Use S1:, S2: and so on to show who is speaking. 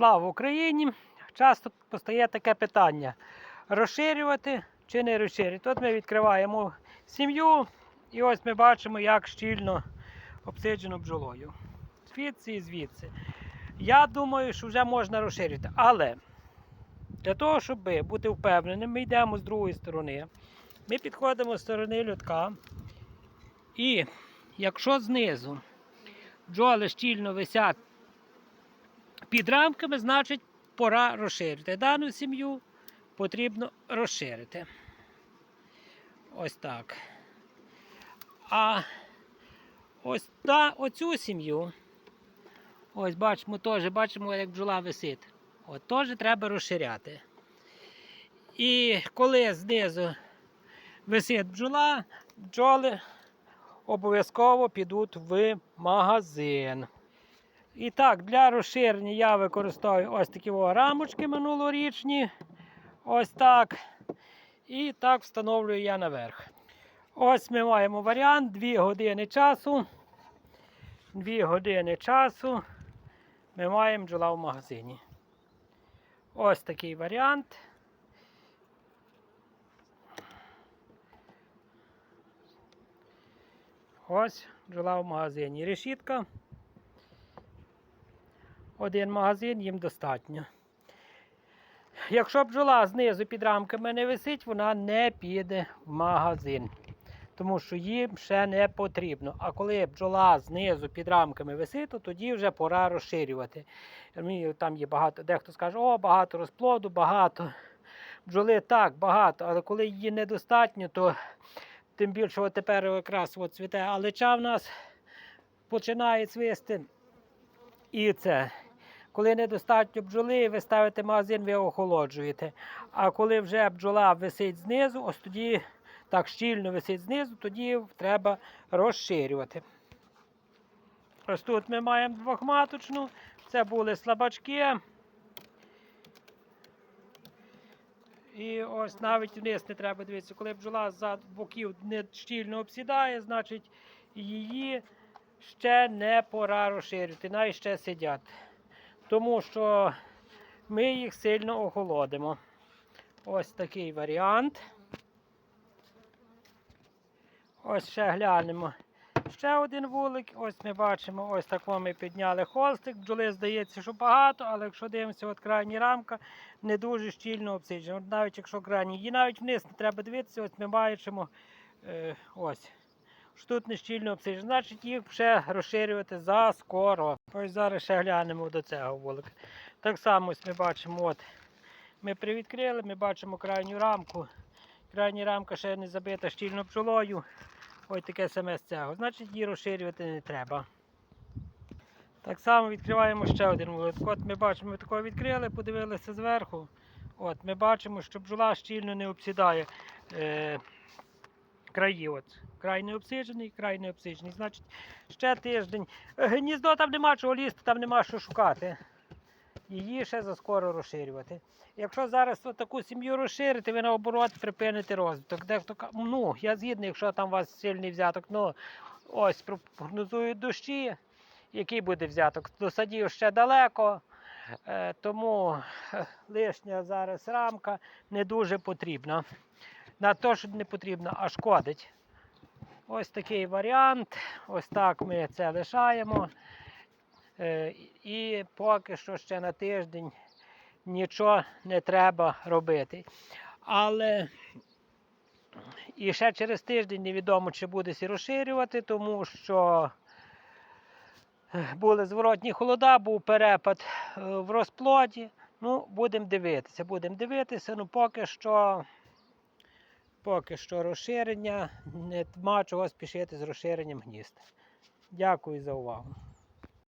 S1: Слава Україні! Часто постає таке питання: розширювати чи не розширювати. Тут ми відкриваємо сім'ю, і ось ми бачимо, як щільно обсиджено бджолою. Звідси і звідси. Я думаю, що вже можна розширити. Але для того, щоб бути впевненим, ми йдемо з другої сторони. Ми підходимо з сторони льотка. І якщо знизу бджоли щільно висять під рамками, значить пора розширити. Дану сім'ю потрібно розширити. Ось так. А ось та, оцю сім'ю, ось бачимо, теж бачимо, як бджола висить. От теж треба розширяти. І коли знизу висить бджола, бджоли обов'язково підуть в магазин. І так, для розширення я використовую ось такі рамочки минулорічні. Ось так. І так встановлюю я наверх. Ось ми маємо варіант 2 години часу. 2 години часу ми маємо бджола в магазині. Ось такий варіант. Ось бджола в магазині. Решітка. Один магазин їм достатньо. Якщо бджола знизу під рамками не висить, вона не піде в магазин. Тому що їм ще не потрібно. А коли бджола знизу під рамками висить, то тоді вже пора розширювати. Там є багато, дехто скаже, о, багато розплоду, багато. Бджоли так, багато, але коли її недостатньо, то тим більше от тепер якраз от цвіте алеча в нас починає цвісти. І це. Коли недостатньо бджоли, ви ставите магазин, ви охолоджуєте. А коли вже бджола висить знизу, ось тоді так щільно висить знизу, тоді треба розширювати. Ось тут ми маємо двохматочну. Це були слабачки. І ось навіть вниз не треба дивитися. Коли бджола з боків не щільно обсідає, значить її ще не пора розширювати, навіть ще сидять. Тому що ми їх сильно охолодимо. Ось такий варіант. Ось ще глянемо. Ще один вулик. Ось ми бачимо, ось такого ми підняли холстик. Бджоли здається, що багато, але якщо дивимося, от крайня рамка не дуже щільно обсиджена. Навіть якщо крайні, її навіть вниз не треба дивитися, ось ми бачимо е, ось. Що Тут не щільно обсиджено. Значить, їх ще розширювати за скоро. Ось зараз ще глянемо до цього вулика. Так само ось ми бачимо, от ми привідкрили, ми бачимо крайню рамку. Крайня рамка ще не забита щільно бджолою. Ось таке саме з цього. Значить її розширювати не треба. Так само відкриваємо ще один вулик. От ми бачимо, ми такого відкрили, подивилися зверху. От Ми бачимо, що бджола щільно не обсідає е, краї. От. Край не обсиджений, край не обсиджений. Значить, ще тиждень. Е, Гніздо там нема чого лізти, там нема що шукати. Її ще заскоро розширювати. Якщо зараз таку сім'ю розширити, ви наоборот припините розвиток. Дехто ну, я згідний, якщо там у вас сильний взяток, ну ось прогнозують дощі, який буде взяток. До садів ще далеко, е, тому е, лишня зараз рамка не дуже потрібна. На те, що не потрібно, а шкодить. Ось такий варіант. Ось так ми це лишаємо. Е, І поки що ще на тиждень нічого не треба робити. Але і ще через тиждень невідомо, чи буде сі розширювати, тому що е, були зворотні холода, був перепад е, в розплоді. Ну, будемо дивитися, будемо дивитися. Ну, поки що, поки що розширення, нема чого спішити з розширенням гнізд. Дякую за увагу.